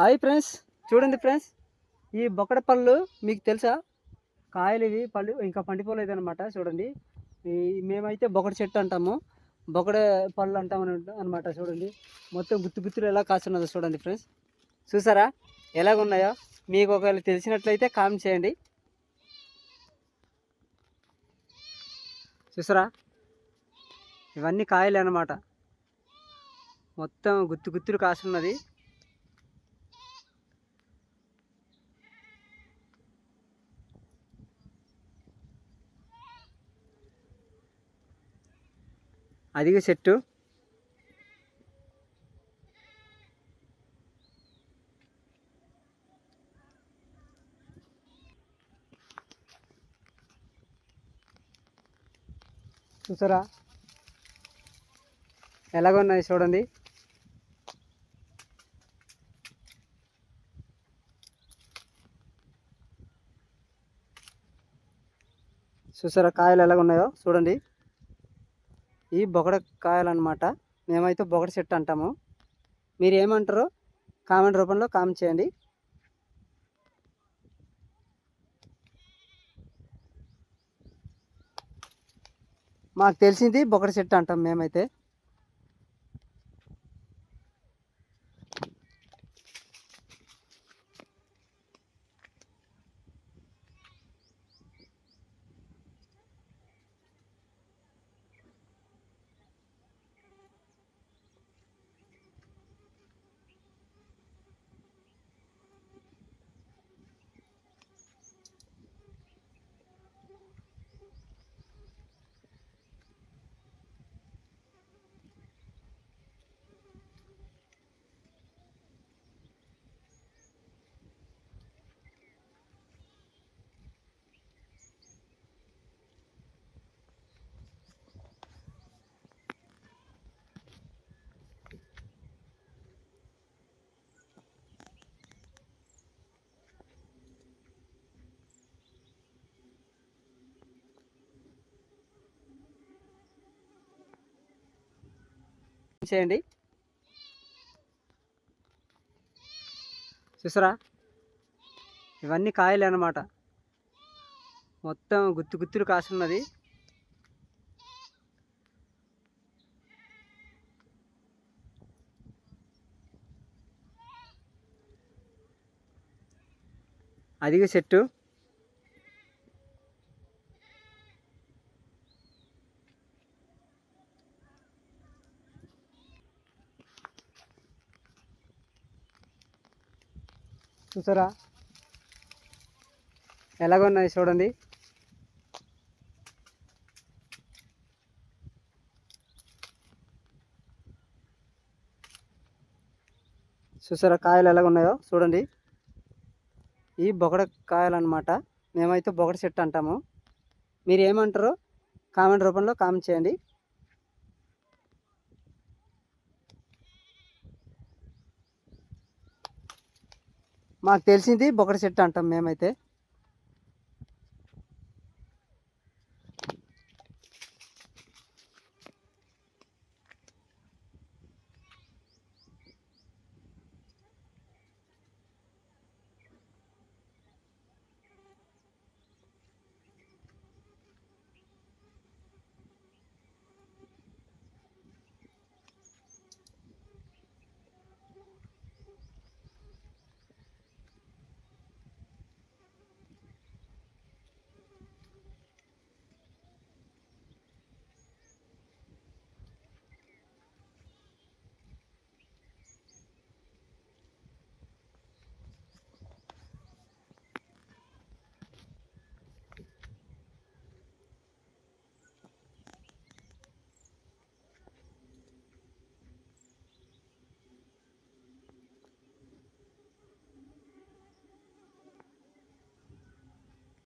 Hi friends. చూడండి friends. ఈ బొక్కడ పళ్ళు మీకు తెలుసా? కాయలు ఇవి పళ్ళు ఇంకా పండిపోలేదు అనమాట చూడండి. ఈ మేమైతే బొకడ చెట్టు అంటాము. బొకడ పళ్ళు అంటాం అనమాట చూడండి. మొత్తం గుత్తు గుత్తులు ఎలా కాస్తున్నదో చూడండి ఫ్రెండ్స్. చూసారా? ఎలాగున్నాయో మీకు ఒకవేళ తెలిసినట్లయితే కామెంట్ చేయండి. చూసారా? ఇవన్నీ కాయలే అన్నమాట. మొత్తం గుత్తు గుత్తులు కాస్తున్నది. అధిక చెట్టు. చూసారా? ఎలాగున్నాయి చూడండి. చూసారా కాయలు ఎలాగున్నాయో చూడండి. ఈ బొగడ కాయలు మేమైతే బొగడ చెట్టు అంటాము. మీరు ఏమంటారో కామెంట్ రూపంలో కామెంట్ చేయండి. మాకు తెలిసింది బొగడ చెట్టు అంటాం మేమైతే. చేయండి. చూసారా ఇవన్నీ కాయలే అన్నమాట. మొత్తం గుత్తు గుత్తులు కాస్తున్నది అదిగో చెట్టు. చూసారా? ఎలాగున్నాయి చూడండి. చూసారా కాయలు ఎలాగున్నాయో చూడండి. ఈ బొగడ కాయలు అనమాట మేమైతే బొగడ చెట్టు అంటాము. మీరు ఏమంటారో కామెంట్ రూపంలో కామెంట్ చేయండి. మాకు తెలిసింది బొగడ చెట్టు అంటాం మేమైతే.